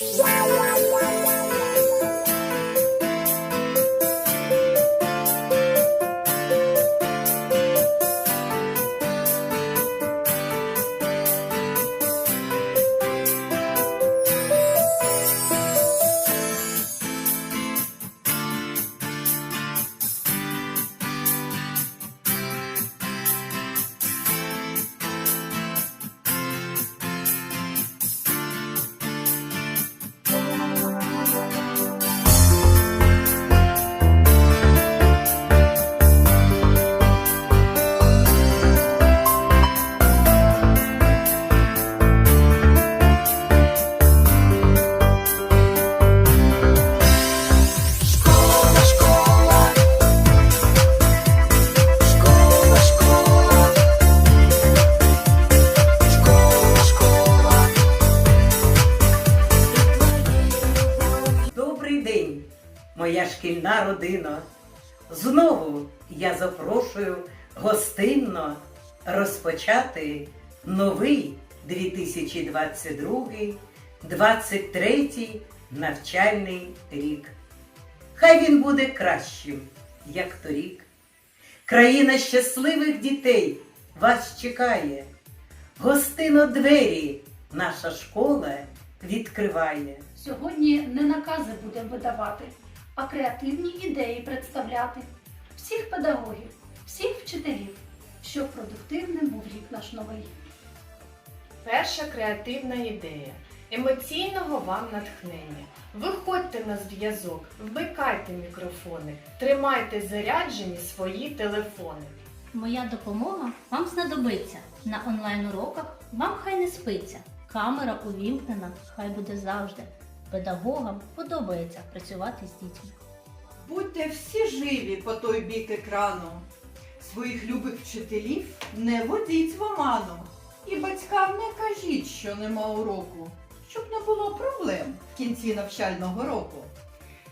Wow. Шкільна родина. Знову я запрошую гостинно розпочати новий 2022-2023 навчальний рік. Хай він буде кращим, як торік. Країна щасливих дітей вас чекає. Гостино двері наша школа відкриває. Сьогодні не накази будемо видавати, а креативні ідеї представляти. Всіх педагогів, всіх вчителів, щоб продуктивним був рік наш новий. Перша креативна ідея. Емоційного вам натхнення. Виходьте на зв'язок, вмикайте мікрофони, тримайте заряджені свої телефони. Моя допомога вам знадобиться. На онлайн-уроках вам хай не спиться. Камера увімкнена, хай буде завжди. Педагогам подобається працювати з дітьми. Будьте всі живі по той бік екрану. Своїх любих вчителів не водіть в оману. І батькам не кажіть, що нема уроку, щоб не було проблем в кінці навчального року.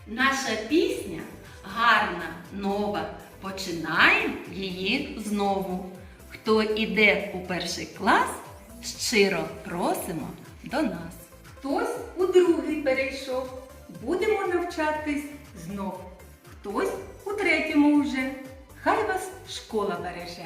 Наша пісня гарна, нова. Починаємо її знову. Хто іде у перший клас, щиро просимо до нас. Хтось у другий перейшов. Будемо навчатись знов. Хтось у третьому вже. Хай вас школа береже.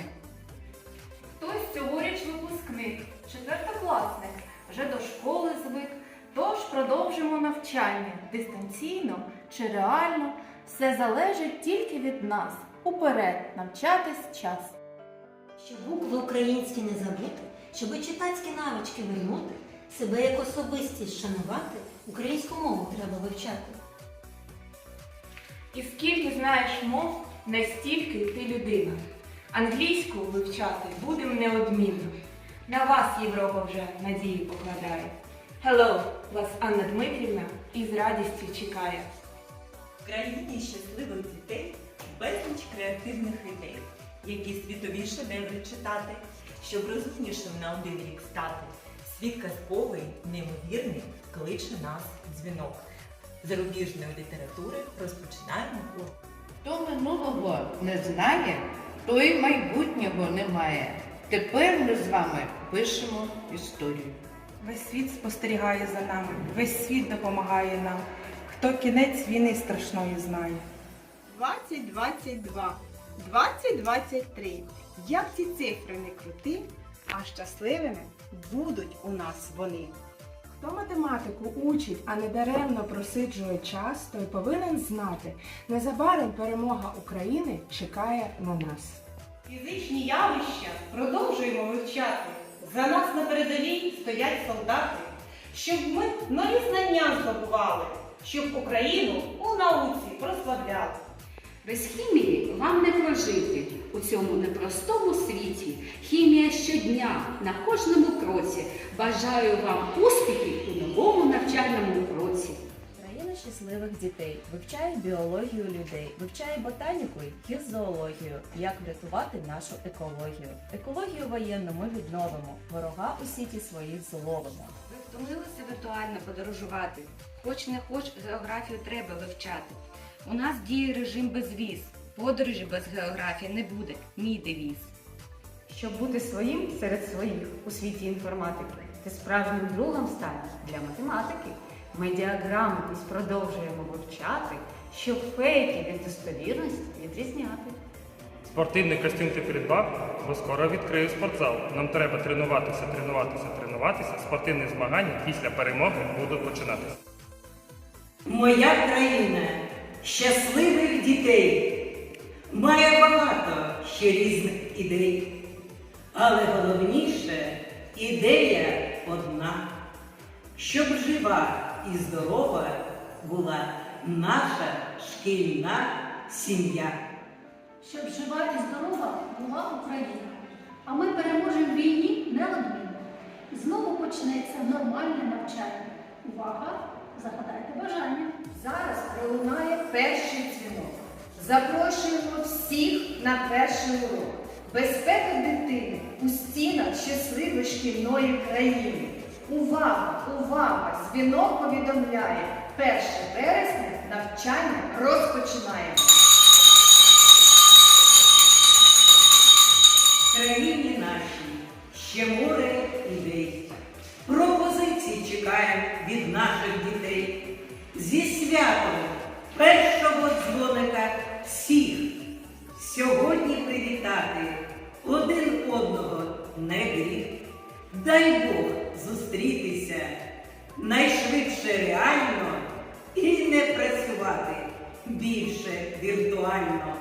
Хтось цьогоріч випускник, четвертокласник, вже до школи звик. Тож продовжимо навчання дистанційно чи реально. Все залежить тільки від нас. Уперед навчатись час. Щоб букви українські не забути, щоб читацькі навички вернути, себе як особистість шанувати, українську мову треба вивчати. І скільки знаєш мов, настільки ти людина. Англійську вивчати будемо неодмінно. На вас Європа вже надії покладає. Hello, вас Анна Дмитрівна із радістю чекає. В країні щасливих дітей безліч креативних ідей, які світові шедеври читати, щоб розумнішим на один рік стати. Світ казковий, неймовірний, кличе нас дзвінок. Зарубіжної літератури розпочинаємо урок. Хто минулого не знає, той майбутнього не має. Тепер ми з вами пишемо історію. Весь світ спостерігає за нами, весь світ допомагає нам. Хто кінець війни страшної знає. 2022, 2023. Як ці цифри не крути, а щасливими будуть у нас вони. Хто математику учить, а не даремно просиджує час, той повинен знати, незабаром перемога України чекає на нас. Фізичні явища продовжуємо вивчати. За нас на передовій стоять солдати, щоб ми нові знання здобували, щоб Україну у науці прославляли. Без хімії вам не прожити у цьому непростому світі. Щодня на кожному кроці. Бажаю вам успіхів у новому навчальному році. Країна щасливих дітей вивчає біологію людей, вивчає ботаніку і зоологію, як врятувати нашу екологію. Екологію воєнну ми відновимо, ворога у сіті своїх зловимо. Ви втомилися віртуально подорожувати. Хоч не хоч географію треба вивчати. У нас діє режим безвіз. Подорожі без географії не буде. Мій девіз. Щоб бути своїм серед своїх у світі інформатики, ти справжнім другом станеш для математики. Медіаграмотність продовжуємо вивчати, щоб фейки від достовірності відрізняти. Спортивний костюм ти придбав, бо скоро відкрию спортзал. Нам треба тренуватися, тренуватися, тренуватися. Спортивні змагання після перемоги будуть починатися. Моя країна щасливих дітей має багато ще різних ідей. Але головніше ідея одна, щоб жива і здорова була наша шкільна сім'я. Щоб жива і здорова була Україна. А ми переможемо в війні неодмінно. Знову почнеться нормальне навчання. Увага! Загадайте бажання. Зараз пролунає перший дзвінок. Запрошуємо всіх на перший урок. Безпека дитини у стінах щасливої шкільної країни. Увага! Увага! Дзвінок повідомляє 1 вересня навчання розпочинаємо. В країні нашій ще море ідей. Пропозицій чекаємо від наших дітей. Зі святом першого дзвоника всіх сьогодні привітати один одного не гріх. Дай Бог зустрітися найшвидше реально і не працювати більше віртуально.